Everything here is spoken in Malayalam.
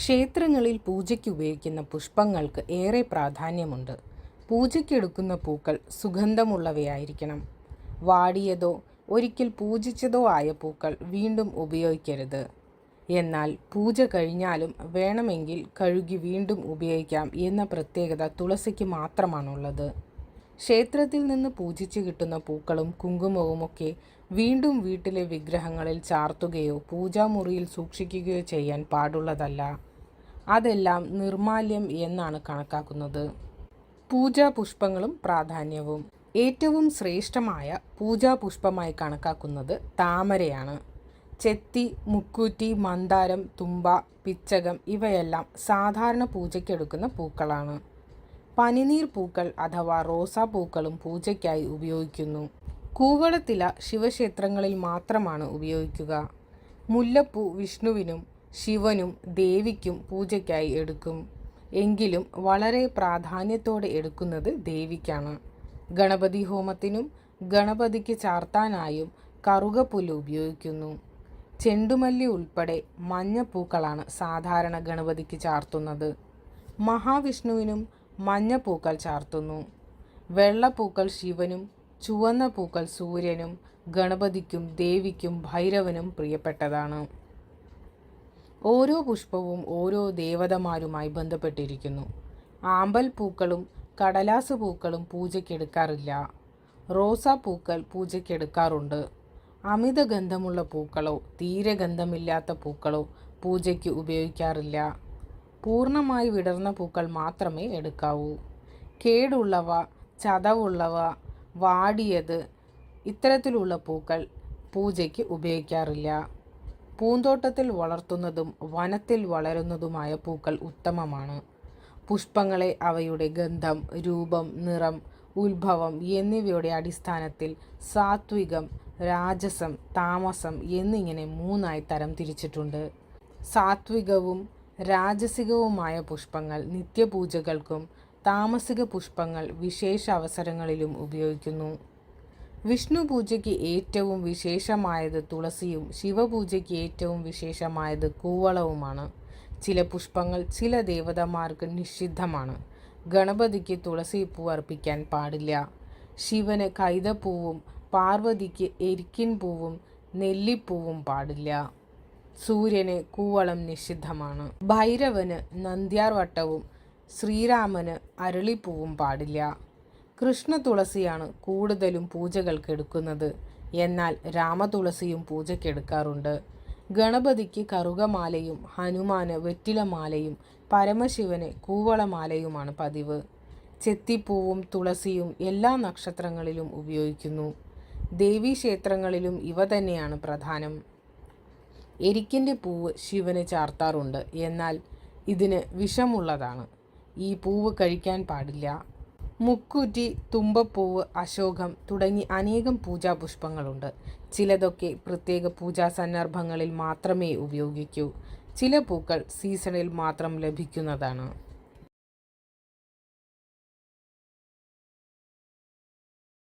ക്ഷേത്രങ്ങളിൽ പൂജയ്ക്ക് ഉപയോഗിക്കുന്ന പുഷ്പങ്ങൾക്ക് ഏറെ പ്രാധാന്യമുണ്ട്. പൂജയ്ക്കെടുക്കുന്ന പൂക്കൾ സുഗന്ധമുള്ളവയായിരിക്കണം. വാടിയതോ ഒരിക്കൽ പൂജിച്ചതോ ആയ പൂക്കൾ വീണ്ടും ഉപയോഗിക്കരുത്. എന്നാൽ പൂജ കഴിഞ്ഞാലും വേണമെങ്കിൽ കഴുകി വീണ്ടും ഉപയോഗിക്കാം എന്ന പ്രത്യേകത തുളസിക്ക് മാത്രമാണുള്ളത്. ക്ഷേത്രത്തിൽ നിന്ന് പൂജിച്ച് കിട്ടുന്ന പൂക്കളും കുങ്കുമവും ഒക്കെ വീണ്ടും വീട്ടിലെ വിഗ്രഹങ്ങളിൽ ചാർത്തുകയോ പൂജാമുറിയിൽ സൂക്ഷിക്കുകയോ ചെയ്യാൻ പാടുള്ളതല്ല. അതെല്ലാം നിർമാല്യം എന്നാണ് കണക്കാക്കുന്നത്. പൂജാ പുഷ്പങ്ങളും പ്രാധാന്യവും. ഏറ്റവും ശ്രേഷ്ഠമായ പൂജാ പുഷ്പമായി കണക്കാക്കുന്നത് താമരയാണ്. ചെത്തി മുക്കൂറ്റി മന്ദാരം തുമ്പ പിച്ചകം ഇവയെല്ലാം സാധാരണ പൂജയ്ക്കെടുക്കുന്ന പൂക്കളാണ്. പനിനീർ പൂക്കൾ അഥവാ റോസാ പൂക്കളും പൂജയ്ക്കായി ഉപയോഗിക്കുന്നു. കൂവളത്തില ശിവക്ഷേത്രങ്ങളിൽ മാത്രമാണ് ഉപയോഗിക്കുക. മുല്ലപ്പൂ വിഷ്ണുവിനും ശിവനും ദേവിക്കും പൂജയ്ക്കായി എടുക്കും. എങ്കിലും വളരെ പ്രാധാന്യത്തോടെ എടുക്കുന്നത് ദേവിക്കാണ്. ഗണപതി ഹോമത്തിനും ഗണപതിക്ക് ചാർത്താനായും കറുകപ്പുല്ല് ഉപയോഗിക്കുന്നു. ചെണ്ടുമല്ലി ഉൾപ്പെടെ മഞ്ഞപ്പൂക്കളാണ് സാധാരണ ഗണപതിക്ക് ചാർത്തുന്നത്. മഹാവിഷ്ണുവിനും മഞ്ഞപ്പൂക്കൾ ചാർത്തുന്നു. വെള്ളപ്പൂക്കൾ ശിവനും ചുവന്ന പൂക്കൾ സൂര്യനും ഗണപതിക്കും ദേവിക്കും ഭൈരവനും പ്രിയപ്പെട്ടതാണ്. ഓരോ പുഷ്പവും ഓരോ ദേവതമാരുമായി ബന്ധപ്പെട്ടിരിക്കുന്നു. ആമ്പൽ പൂക്കളും കടലാസ് പൂക്കളും പൂജയ്ക്കെടുക്കാറില്ല. റോസാ പൂക്കൾ പൂജയ്ക്കെടുക്കാറുണ്ട്. അമിത ഗന്ധമുള്ള പൂക്കളോ തീരെ ഗന്ധമില്ലാത്ത പൂക്കളോ പൂജയ്ക്ക് ഉപയോഗിക്കാറില്ല. പൂർണമായി വിടർന്ന പൂക്കൾ മാത്രമേ എടുക്കാവൂ. കേടുള്ളവ ചതവുള്ളവ വാടിയത് ഇത്തരത്തിലുള്ള പൂക്കൾ പൂജയ്ക്ക് ഉപയോഗിക്കാറില്ല. പൂന്തോട്ടത്തിൽ വളർത്തുന്നതും വനത്തിൽ വളരുന്നതുമായ പൂക്കൾ ഉത്തമമാണ്. പുഷ്പങ്ങളെ അവയുടെ ഗന്ധം രൂപം നിറം ഉത്ഭവം എന്നിവയുടെ അടിസ്ഥാനത്തിൽ സാത്വികം രാജസം താമസം എന്നിങ്ങനെ മൂന്നായി തരം തിരിച്ചിട്ടുണ്ട്. സാത്വികവും രാജസികവുമായ പുഷ്പങ്ങൾ നിത്യപൂജകൾക്കും താമസിക പുഷ്പങ്ങൾ വിശേഷ അവസരങ്ങളിലും ഉപയോഗിക്കുന്നു. വിഷ്ണു പൂജയ്ക്ക് ഏറ്റവും വിശേഷമായത് തുളസിയും ശിവപൂജയ്ക്ക് ഏറ്റവും വിശേഷമായത് കൂവളവുമാണ്. ചില പുഷ്പങ്ങൾ ചില ദേവതമാർക്ക് നിഷിദ്ധമാണ്. ഗണപതിക്ക് തുളസി പൂ അർപ്പിക്കാൻ പാടില്ല. ശിവന് കൈതപ്പൂവും പാർവതിക്ക് എരിക്കിൻ പൂവും നെല്ലിപ്പൂവും പാടില്ല. സൂര്യന് കൂവളം നിഷിദ്ധമാണ്. ഭൈരവന് നന്ദ്യാർവട്ടവും ശ്രീരാമന് അരളിപ്പൂവും പാടില്ല. കൃഷ്ണ തുളസിയാണ് കൂടുതലും പൂജകൾക്ക് എടുക്കുന്നത്. എന്നാൽ രാമതുളസിയും പൂജയ്ക്കെടുക്കാറുണ്ട് ഗണപതിക്ക് കറുകമാലയും ഹനുമാന് വെറ്റിലമാലയും പരമശിവന് കൂവളമാലയുമാണ് പതിവ്. ചെത്തിപ്പൂവും തുളസിയും എല്ലാ നക്ഷത്രങ്ങളിലും ഉപയോഗിക്കുന്നു. ദേവീക്ഷേത്രങ്ങളിലും ഇവ തന്നെയാണ് പ്രധാനം. എരിക്കിന്റെ പൂവ് ശിവന് ചാർത്താറുണ്ട്. എന്നാൽ ഇതിന് വിഷമുള്ളതാണ്. ഈ പൂവ് കഴിക്കാൻ പാടില്ല. മുക്കൂറ്റി തുമ്പപ്പൂവ് അശോകം തുടങ്ങി അനേകം പൂജാപുഷ്പങ്ങളുണ്ട്. ചിലതൊക്കെ പ്രത്യേക പൂജാ സന്ദർഭങ്ങളിൽ മാത്രമേ ഉപയോഗിക്കൂ. ചില പൂക്കൾ സീസണിൽ മാത്രം ലഭിക്കുന്നതാണ്.